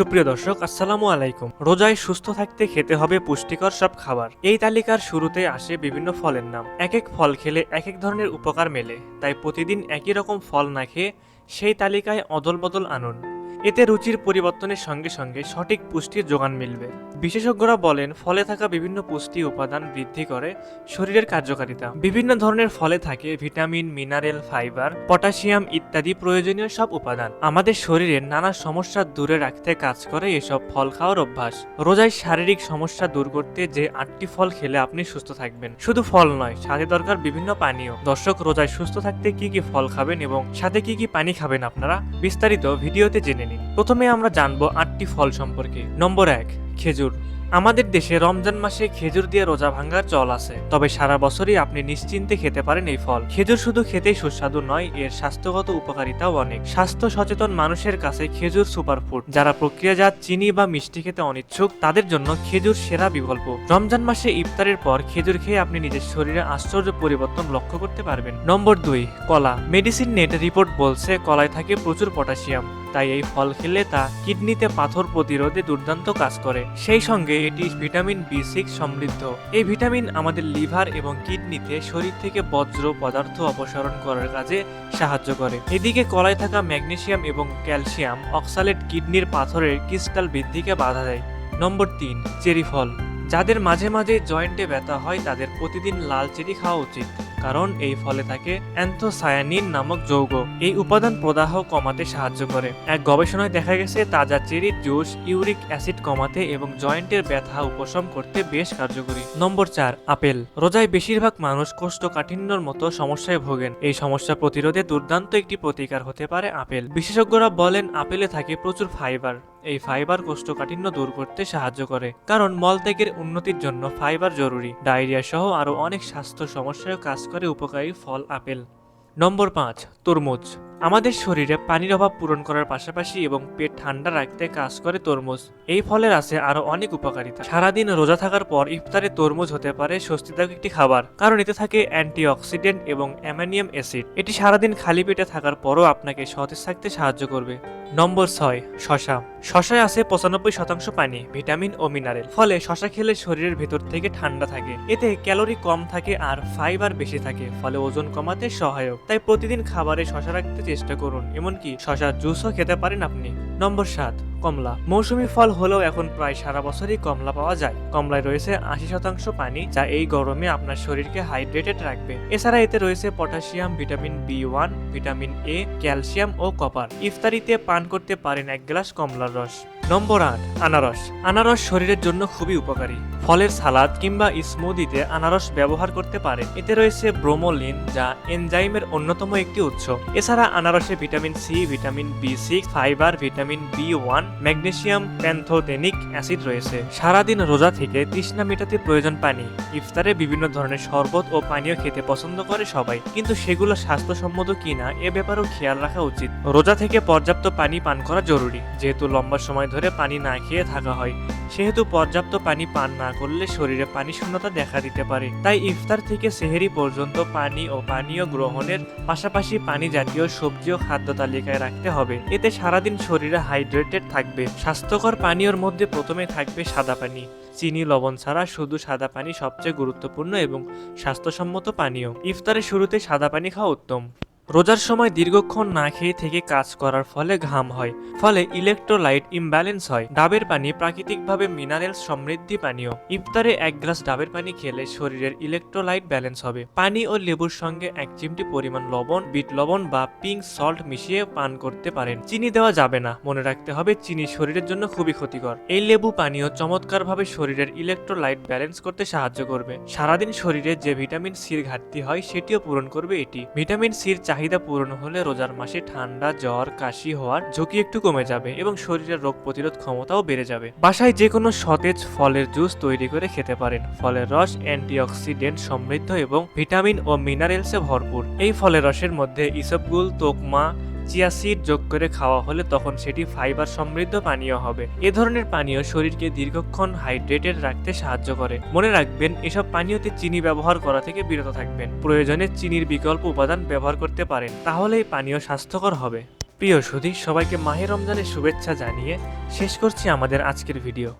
সুপ্রিয় দর্শক, আসসালামু আলাইকুম। রোজায় সুস্থ থাকতে খেতে হবে পুষ্টিকর সব খাবার। এই তালিকার শুরুতে আসে বিভিন্ন ফলের নাম। এক এক ফল খেলে এক এক ধরনের উপকার মেলে। তাই প্রতিদিন একই রকম ফল না খেয়ে সেই তালিকায় অদল বদল আনুন। এতে রুচির পরিবর্তনের সঙ্গে সঙ্গে সঠিক পুষ্টির যোগান মিলবে। বিশেষজ্ঞরা বলেন, ফলে থাকা বিভিন্ন পুষ্টি উপাদান বৃদ্ধি করে শরীরের কার্যকারিতা। বিভিন্ন ধরনের ফলে থাকে ভিটামিন, মিনারেল, ফাইবার, পটাশিয়াম ইত্যাদি প্রয়োজনীয় সব উপাদান। আমাদের শরীরের নানা সমস্যা দূরে রাখতে কাজ করে এসব ফল খাওয়ার অভ্যাস। রোজায় শারীরিক সমস্যা দূর করতে যে আটটি ফল খেলে আপনি সুস্থ থাকবেন, শুধু ফল নয়, সাথে দরকার বিভিন্ন পানীয়। দর্শক, রোজায় সুস্থ থাকতে কি কি ফল খাবেন এবং সাথে কি কি পানি খাবেন আপনারা? বিস্তারিত ভিডিওতে জেনে নিন। প্রথমে আমরা জানব আটটি ফল সম্পর্কে। নম্বর এক, খেজুর। আমাদের দেশে রমজান মাসে খেজুর দিয়ে রোজা ভাঙার চল আছে, তবে সারা বছরই আপনি নিশ্চিন্তে খেতে পারেন এই ফল। খেজুর শুধু খেতেই সুস্বাদু নয়, এর স্বাস্থ্যগত উপকারিতাও অনেক। স্বাস্থ্য সচেতন মানুষের কাছে খেজুর সুপারফুড, যারা প্রক্রিয়াজাত চিনি বা মিষ্টি খেতে অনিচ্ছুক, তাদের জন্য খেজুর সেরা বিকল্প। রমজান মাসে ইফতারের পর খেজুর খেয়ে আপনি নিজের শরীরে আশ্চর্য পরিবর্তন লক্ষ্য করতে পারবেন। নম্বর দুই, কলা। মেডিসিন নেট রিপোর্ট বলছে, কলায় থাকে প্রচুর পটাশিয়াম। তাই এই ফল খেলে তা কিডনিতে পাথর প্রতিরোধে দুর্দান্ত কাজ করে। সেই সঙ্গে এটি ভিটামিন বি সিক্স সমৃদ্ধ। এই ভিটামিন আমাদের লিভার এবং কিডনিতে শরীর থেকে বজ্র পদার্থ অপসারণ করার কাজে সাহায্য করে। এদিকে কলায় থাকা ম্যাগনেসিয়াম এবং ক্যালসিয়াম অক্সালেট কিডনির পাথরের ক্রিস্টাল বৃদ্ধিকে বাধা দেয়। নম্বর তিন, চেরি ফল। যাদের মাঝে মাঝে জয়েন্টে ব্যথা হয়, তাদের প্রতিদিন লাল চেরি খাওয়া উচিত। কারণ এই ফলে থাকে অ্যান্থোসায়ানিন নামক যৌগ এই উপাদান প্রদাহ কমাতে সাহায্য করে। এক গবেষণায় দেখা গেছে, তাজা চেরির জুস, ইউরিক অ্যাসিড কমাতে এবং জয়েন্টের ব্যথা উপশম করতে বেশ কার্যকরী। নম্বর চার, আপেল। রোজায় বেশিরভাগ মানুষ কোষ্ঠকাঠিন্যর মতো সমস্যায় ভোগেন। এই সমস্যা প্রতিরোধে দুর্দান্ত একটি প্রতিকার হতে পারে আপেল। বিশেষজ্ঞরা বলেন, আপেলে থাকে প্রচুর ফাইবার। এই ফাইবার কোষ্ঠকাঠিন্য দূর করতে সাহায্য করে। কারণ মলত্যাগের উন্নতির জন্য ফাইবার জরুরি। ডায়রিয়া সহ আরও অনেক স্বাস্থ্য সমস্যায় কাজ করে উপকারী ফল আপেল। নম্বর পাঁচ তরমুজ। আমাদের শরীরে পানির অভাব পূরণ করার পাশাপাশি এবং পেট ঠান্ডা রাখতে কাজ করে তরমুজ। এই ফলের আছে আরও অনেক উপকারিতা। সারাদিন রোজা থাকার পর ইফতারে তরমুজ হতে পারে স্বস্তিদায়ক একটি খাবার, কারণ এতে থাকে অ্যান্টিঅক্সিডেন্ট এবং অ্যামানিয়াম অ্যাসিড। এটি সারাদিন খালি পেটে থাকার পরও আপনাকে সতেজ থাকতে সাহায্য করবে। নম্বর ছয়, শশা। শশায় আছে পঁচানব্বই শতাংশ পানি, ভিটামিন ও মিনারেল। ফলে শশা খেলে শরীরের ভেতর থেকে ঠান্ডা থাকে। এতে ক্যালোরি কম থাকে আর ফাইবার বেশি থাকে, ফলে ওজন কমাতে সহায়ক। তাই প্রতিদিন খাবারে শশা রাখতে চেষ্টা করুন। এমনকি শশার জুসও খেতে পারেন আপনি। নম্বর সাত, কমলা। মৌসুমী ফল হলেও এখন প্রায় সারা বছরই কমলা পাওয়া যায়। কমলায় রয়েছে আশি শতাংশ পানি, যা এই গরমে আপনার শরীরকে হাইড্রেটেড রাখবে। এছাড়া এতে রয়েছে potassium, vitamin B one vitamin A calcium O copper. ইফতারিতে পান করতে পারেন এক গ্লাস কমলার রস। নম্বর আট, আনারস। আনারস শরীরের জন্য খুবই উপকারী। ফলের সালাদ কিংবা স্মুদিতে আনারস ব্যবহার করতে পারে এতে রয়েছে ব্রোমোলিন, যা এনজাইমের অন্যতম একটি উৎস। এছাড়া আনারসে vitamin C, vitamin B six, fibre, vitamin B one magnesium pantothenic acid রয়েছে। সারাদিন রোজা থেকে তৃষ্ণা মেটাতে প্রয়োজন পানি। ইফতারে বিভিন্ন ধরনের শরবত ও পানীয় খেতে পছন্দ করে সবাই। কিন্তু সেগুলো স্বাস্থ্যসম্মত কিনা, এ ব্যাপারেও খেয়াল রাখা উচিত। রোজা থেকে পর্যাপ্ত পানি পান করা জরুরি, যেহেতু লম্বা সময় ধরে পানি না খেয়ে থাকা হয়। সেহেতু পর্যাপ্ত পানি পান না করলে শরীরে পানি শূন্যতা দেখা দিতে পারে। তাই ইফতার থেকে সেহেরি পর্যন্ত পানি ও পানীয় গ্রহণের পাশাপাশি পানি জাতীয় সবজি ও খাদ্য তালিকায় রাখতে হবে। এতে সারাদিন শরীরে হাইড্রেটেড থাকবে। স্বাস্থ্যকর পানীয়র মধ্যে প্রথমে থাকবে সাদা পানি। চিনি, লবণ ছাড়া শুধু সাদা পানি সবচেয়ে গুরুত্বপূর্ণ এবং স্বাস্থ্যসম্মত পানীয়। ইফতারের শুরুতে সাদা পানি খাওয়া উত্তম। রোজার সময় দীর্ঘক্ষণ না খেয়ে থেকে কাজ করার ফলে ঘাম হয়, ফলে ইলেকট্রোলাইট ইমব্যালেন্স হয়। ডাবের পানি প্রাকৃতিকভাবে মিনারেল সমৃদ্ধি পানীয়। ইফতারে এক গ্লাস ডাবের পানি খেলে শরীরের ইলেকট্রোলাইট ব্যালেন্স হবে। পানি ও লেবুর সঙ্গে এক চিমটি পরিমাণ লবণ, বিট লবণ বা পিঙ্ক সল্ট মিশিয়ে পান করতে পারেন। চিনি দেওয়া যাবে না। মনে রাখতে হবে, চিনি শরীরের জন্য খুবই ক্ষতিকর। এই লেবু পানীয় চমৎকারভাবে শরীরের ইলেকট্রোলাইট ব্যালেন্স করতে সাহায্য করবে। সারাদিন শরীরে যে ভিটামিন সির ঘাটতি হয়, সেটিও পূরণ করবে এটি। ভিটামিন সির চাহিদা পূরণ হলে রোজার মাসে ঠান্ডা, জ্বর, কাশি হওয়ার ঝুঁকি একটু কমে যাবে এবং শরীরের রোগ প্রতিরোধ ক্ষমতাও বেড়ে যাবে। বাসায় যে কোনো সতেজ ফলের জুস তৈরি করে খেতে পারেন। ফলের রস, অ্যান্টিঅক্সিডেন্ট সমৃদ্ধ এবং ভিটামিন ও মিনারেলসে ভরপুর। এই ফলের রসের মধ্যে ইসবগুল তোকমা চিয়া সিড যোগ করে খাওয়া হলে তখন সেটি ফাইবার সমৃদ্ধ পানীয় হবে। এ ধরনের পানীয় শরীরকে দীর্ঘক্ষণ হাইড্রেটেড রাখতে সাহায্য করে। মনে রাখবেন, এসব পানীয়তে চিনি ব্যবহার করা থেকে বিরত থাকবেন। প্রয়োজনে চিনির বিকল্প উপাদান ব্যবহার করতে পারেন তাহলে এই পানীয় স্বাস্থ্যকর হবে। প্রিয় সুধী, সবাইকে মাহে রমজানের শুভেচ্ছা জানিয়ে শেষ করছি আমাদের আজকের ভিডিও।